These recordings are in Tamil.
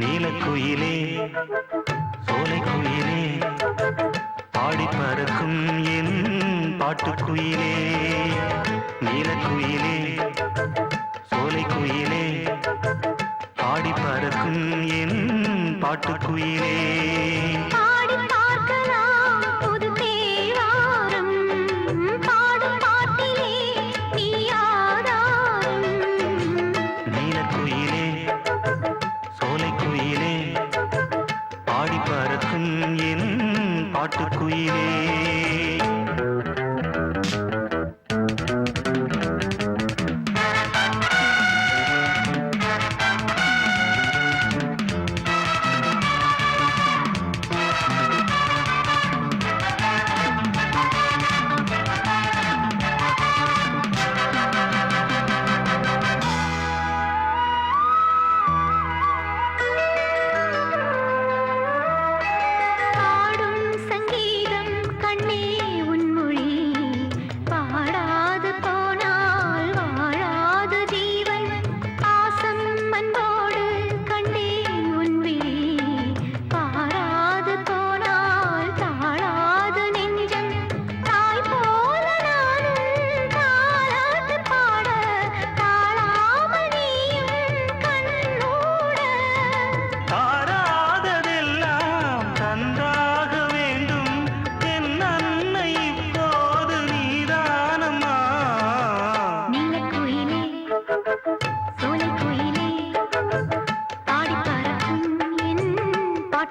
நீலக்குயிலே சோலைக்குயிலே பாடி பறக்கும் என் பாட்டுக்குயிலே. நீலக்குயிலே சோலைக்குயிலே பாடி பறக்கும் என் பாட்டுக்குயிலே. ஆடி பறக்கும் என் பாட்டுக்குயிலே.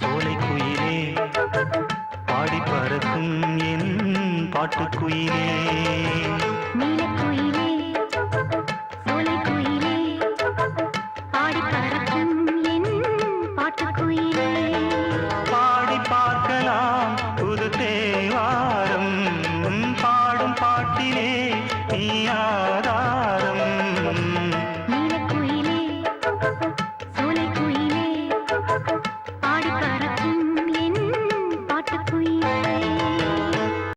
சோலை குயிலே பாடி பறக்கும் என் பாட்டுக்குயிலே. நீலக்குயிலே சோலை குயிலே பாடி பறக்கும் என் பாட்டுக்குயிலே. பாடி பார்க்கலாம் புது தேவாரம். பாடும் பாட்டிலே நீயா